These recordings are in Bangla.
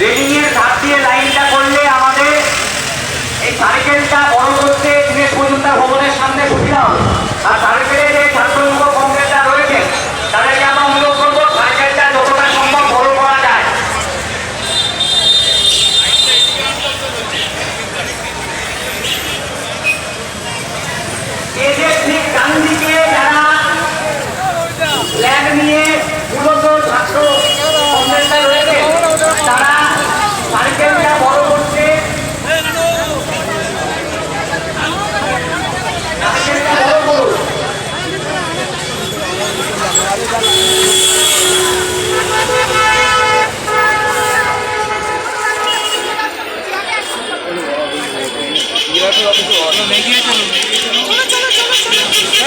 রেলিংয়ের ধার দিয়ে লাইনটা করলে আমাদের এই সার্কেলটা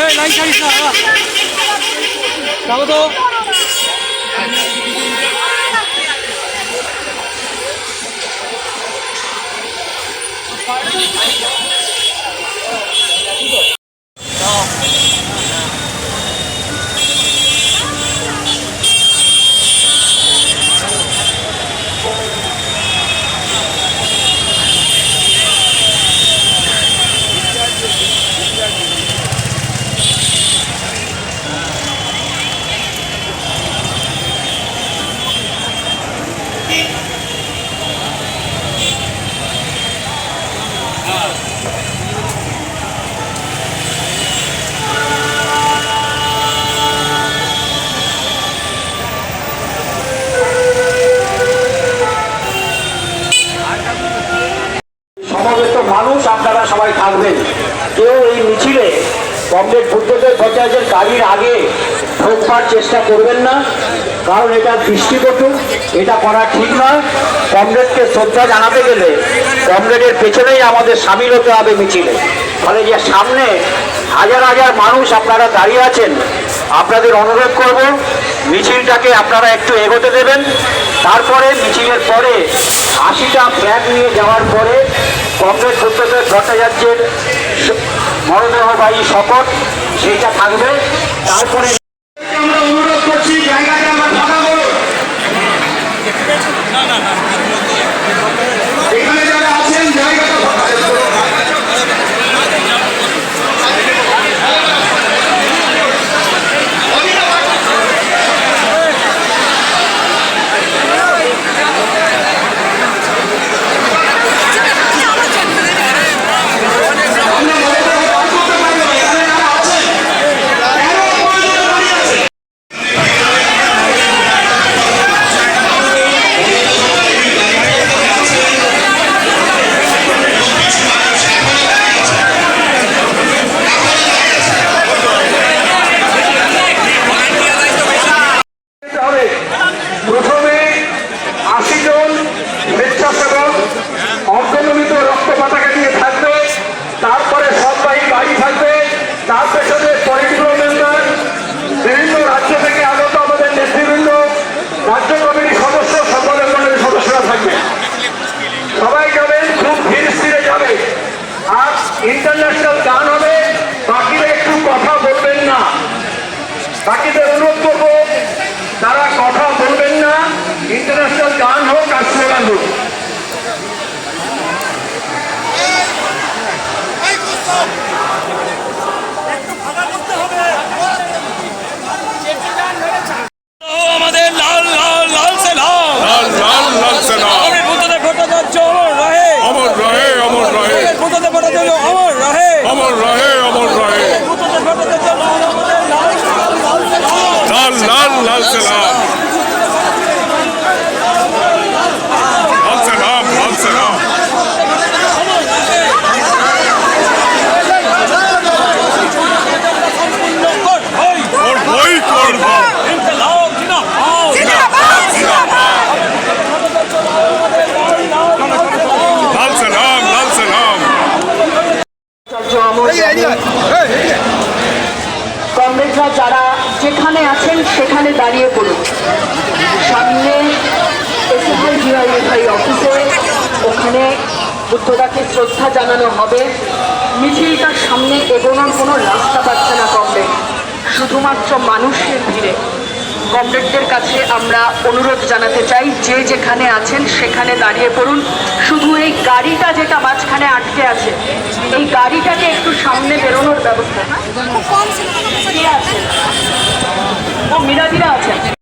এই লাইন ছাড়িস না। যাব তো মানুষ আপনারা সবাই থাকবেন। কেউ এই মিছিলে কমরেড বুদ্ধদেব ভট্টাচার্যের গাড়ির আগে ঢোকবার চেষ্টা করবেন না, কারণ এটা দৃষ্টিকটু, এটা করা ঠিক নয়। কমরেডকে শ্রদ্ধা জানাতে গেলে কমরেডের পেছনেই আমাদের সামিল হতে হবে মিছিলে। ফলে যে সামনে হাজার হাজার মানুষ আপনারা দাঁড়িয়ে আছেন, আপনাদের অনুরোধ করব, মিছিলটাকে আপনারা একটু এগোতে দেবেন। তারপরে মিছিলের পরে আশিটা ফ্ল্যাগ নিয়ে যাওয়ার পরে কংগ্রেস সত্যদেব ভট্টাচার্যের মরদেহবাহী শপথ সেইটা থাকবে। তারপরে ইন্টারন্যাশনাল গান হবে বাকিরা একটু কথা বলবেন না বাকিদের অনুরোধ করব তারা কথা বলবেন না ইন্টারন্যাশনাল গান হোক আর স্লোগান হোক কংগ্রেসরা যারা যেখানে আছেন সেখানে দাঁড়িয়ে পড়ুন। সামনে এসএফআই অফিসে ওখানে বুদ্ধদাকে শ্রদ্ধা জানানো হবে। মিছিলটার সামনে এগোনোর কোনো রাস্তা পাচ্ছে না কংগ্রেস শুধুমাত্র মানুষের ভিড়ে। কমরেডদের কাছে আমরা অনুরোধ জানাতে চাই যে যেখানে আছেন সেখানে দাঁড়িয়ে পড়ুন। শুধু এই গাড়িটা যেটা মাঝখানে আটকে আছে এই গাড়িটাকে একটু সামনে বেরোনোর ব্যবস্থা হ্যাঁ? ও মিরাদিরা আছে